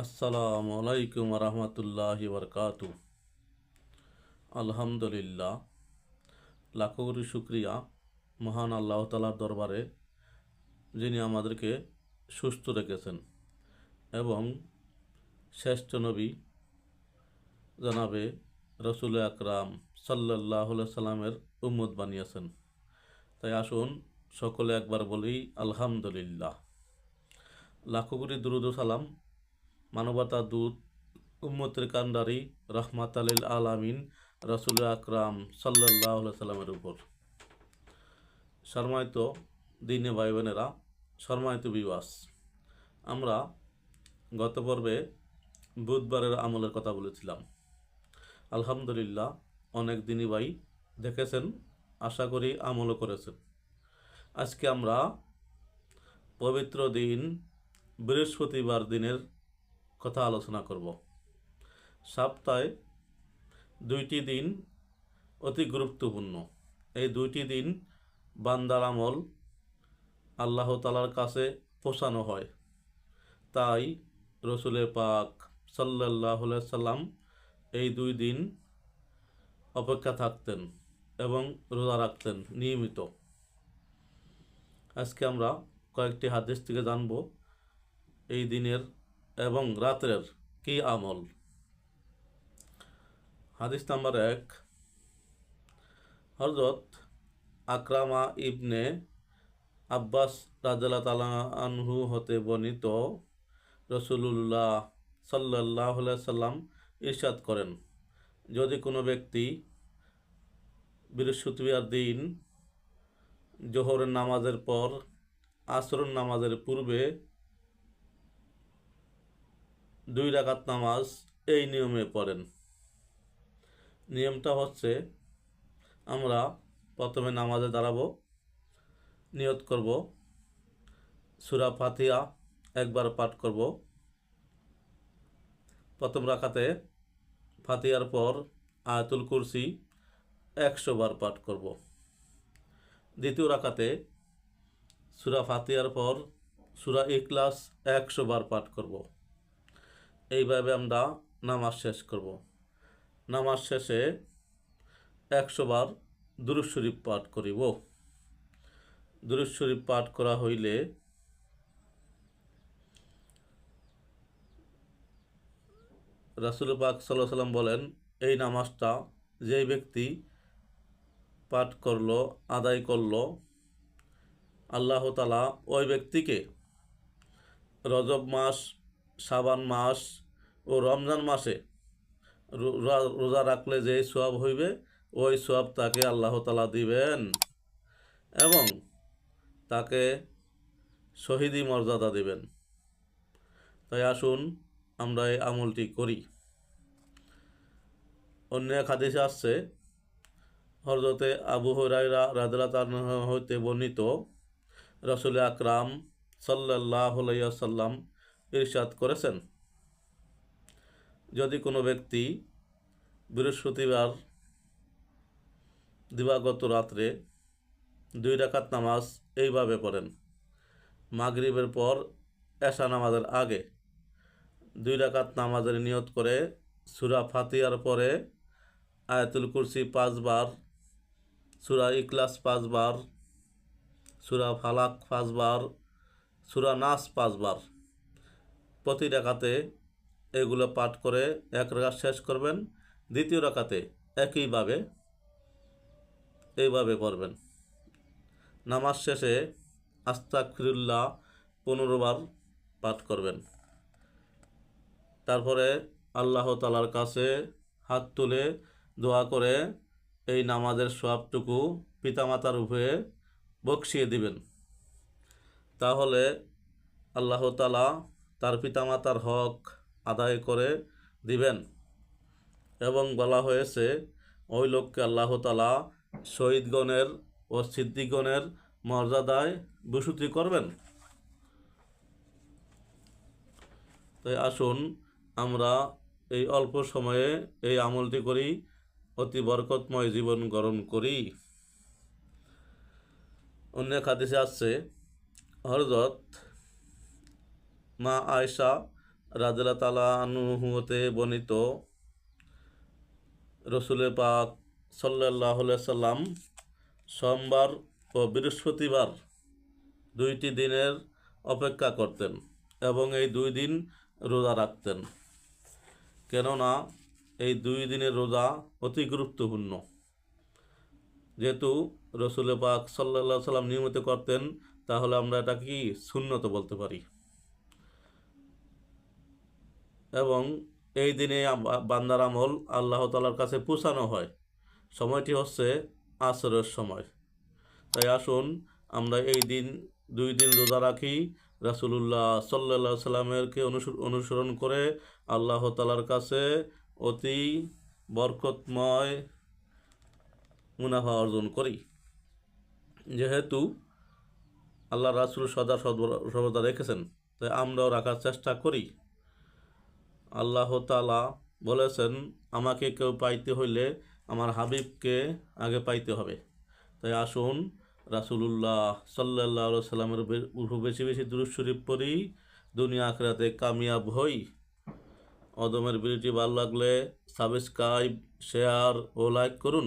আসসালামু আলাইকুম রহমতুল্লাহি বরকাতু আলহামদুলিল্লাহ, লাখো কোটি শুক্রিয়া মহান আল্লাহ তালার দরবারে যিনি আমাদেরকে সুস্থ রেখেছেন এবং শ্রেষ্ঠ নবী জানাবে রসুল আকরাম সাল্লাহ সাল্লামের উম্মত বানিয়েছেন। তাই আসুন সকলে একবার বলি আলহামদুলিল্লাহ। লাখো কোটি দুরুদ সালাম মানবতা দূত, উম্মতের কান্ডারি রহমাত আলিল আলামিন রসুল আকরাম সাল্লাহ সাল্লামের উপর। সম্মানিত দিনে ভাই বোনেরা সম্মানিত বিবাস আমরা গত পর্বে বুধবারের আমলের কথা বলেছিলাম। আলহামদুলিল্লাহ, অনেক দিনই ভাই দেখেছেন, আশা করি আমলও করেছেন। আজকে আমরা পবিত্র দিন, বৃহস্পতিবার দিনের কথা আলোচনা করব। সপ্তাহে দুইটি দিন অতি গুরুত্বপূর্ণ। এই দুইটি দিন বান্দার আমল আল্লাহ তালার কাছে পৌঁছানো হয়। তাই রসুলের পাক সাল্লাহ সাল্লাম এই দুই দিন অপেক্ষা থাকতেন এবং রোজা রাখতেন নিয়মিত। আজকে আমরা কয়েকটি হাদিস থেকে জানব। এই দিনের এবং রাত্রের কি আমল? হাদিস নাম্বার এক। হজরত আকরামা ইবনে আব্বাস রাজাল্লাহ তালা আনহু হতে বর্ণিত রসুল্লাহ সাল্লাহ সাল্লাম ইরশাদ করেন, যদি কোনো ব্যক্তি বৃহস্পতিবার দিন জোহরের নামাজের পর আসর নামাজের পূর্বে দুই রাকাত নামাজ এই নিয়মে পড়েন। নিয়মটা হচ্ছে, আমরা প্রথমে নামাজে দাঁড়াবো, নিয়ত করব, সুরা ফাতিয়া একবার পাঠ করব। প্রথম রাখাতে ফাতিয়ার পর আয়াতুল কুরসি একশো বার পাঠ করব। দ্বিতীয় রাখাতে সুরা ফাতিয়ার পর সুরা ইকলাস একশো বার পাঠ করব। এইভাবে আমরা নামাজ শেষ করব। নামাজ শেষে একশো বার দুরুজ শরীফ পাঠ করিব। দুরুজ শরীফ পাঠ করা হইলে রাসুল পাক সাল্লাহ সাল্লাম বলেন, এই নামাজটা যেই ব্যক্তি পাঠ করল, আদায় করল, আল্লাহ তালা ওই ব্যক্তিকে রজব মাস, সাবান মাস ও রমজান মাসে রোজা রাখলে যে সোয়াব হইবে, ওই সোয়াব তাকে আল্লাহ তালা দিবেন এবং তাকে শহীদি মর্যাদা দিবেন। তাই আসুন আমরা এই আমলটি করি। অন্য এক হাদিসে আসছে হরজতে আবু হরাইরা রাদলা হইতে বর্ণিত, রসুল আকরাম সাল্লাহ সাল্লাম ইরশাদ করেছেন। যদি কোনো ব্যক্তি বৃহস্পতিবার দিবাগত রাত্রে দুই রাকাত নামাজ এইভাবে পড়েন, মাগরিবের পর এশা নামাজের আগে দুই রাকাত নামাজের নিয়ত করে সুরা ফাতিয়ার পরে আয়াতুল কুরসি পাঁচবার, সুরা ইকলাস পাঁচবার, সুরা ফালাক পাঁচবার, সুরা নাস পাঁচবার প্রতি রাকাতে এগুলো পাঠ করে এক রাকাত শেষ করবেন, দ্বিতীয় রাকাতে একইভাবে, এইভাবে করবেন নামাজ শেষে আস্তাক ফিরুল্লাহ পনেরো বার পাঠ করবেন। তারপরে আল্লাহ তালার কাছে হাত তুলে দোয়া করে এই নামাজের সবটুকু পিতামাতার উপরে বকশিয়ে দিবেন। তাহলে আল্লাহ তালা তার পিতামাতার হক আদায় করে দিবেন। এবং বলা হয়েছে, ওই লোককে আল্লাহ তালা শহীদগণের ও সিদ্দিগণের মর্যাদায় ভূষুতি করবেন। তাই আসুন, আমরা এই অল্প সময়ে এই আমলটি করি, অতি বরকতময় জীবন গরম করি। অন্য হাদিসে আসছে হরজত মা আয়সা রাজলা তালা আনুহতে বর্ণিত রসুলে পাক সাল্লাহ সাল্লাম সোমবার ও বৃহস্পতিবার দুইটি দিনের অপেক্ষা করতেন এবং এই দুই দিন রোজা রাখতেন। কেননা এই দুই দিনের রোজা অতি গুরুত্বপূর্ণ। যেহেতু রসুলে পাক সাল্লাহ সাল্লাম নিয়মিত করতেন, তাহলে আমরা এটা কি শূন্যত বলতে পারি? এবং এই দিনে বান্দার আমল আল্লাহ তালার কাছে পৌঁছানো হয়। সময়টি হচ্ছে আসরের সময়। তাই আসুন, আমরা এই দিন, দুই দিন রোজা রাখি। রাসুলুল্লাহ সাল্লা সাল্লামেরকে অনুসর- অনুসরণ করে আল্লাহ তালার কাছে অতি বরকতময় মুনাফা অর্জন করি। যেহেতু আল্লাহ রাসুল সদা সর্ব- সর্বদা রেখেছেন, তাই আমরাও রাখার চেষ্টা করি। আল্লাহ তালা বলেছেন, আমাকে কেউ পাইতে হইলে আমার হাবিবকে আগে পাইতে হবে। তাই আসুন, রাসুলুল্লাহ সাল্লাহ সাল্লামের উপর বেশি বেশি দুরুদ শরীফ পড়ি, দুনিয়া আখরাতে কামিয়াব হই। অদমের ভিডিওটি ভালো লাগলে সাবস্ক্রাইব, শেয়ার ও লাইক করুন।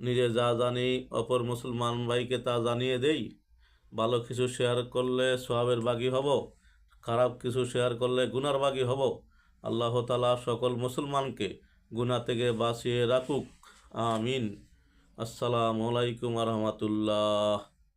নিজে যা জানি, অপর মুসলমান ভাইকে তা জানিয়ে দেই। ভালো কিছু শেয়ার করলে সোয়াবের বাগি হব, খারাপ কিছু শেয়ার করলে গুনার বাগি হব। আল্লাহ তালা সকল মুসলমানকে গুণা থেকে বাঁচিয়ে রাখুক। আমিন। আসসালামু আলাইকুম রহমতুল্লাহ।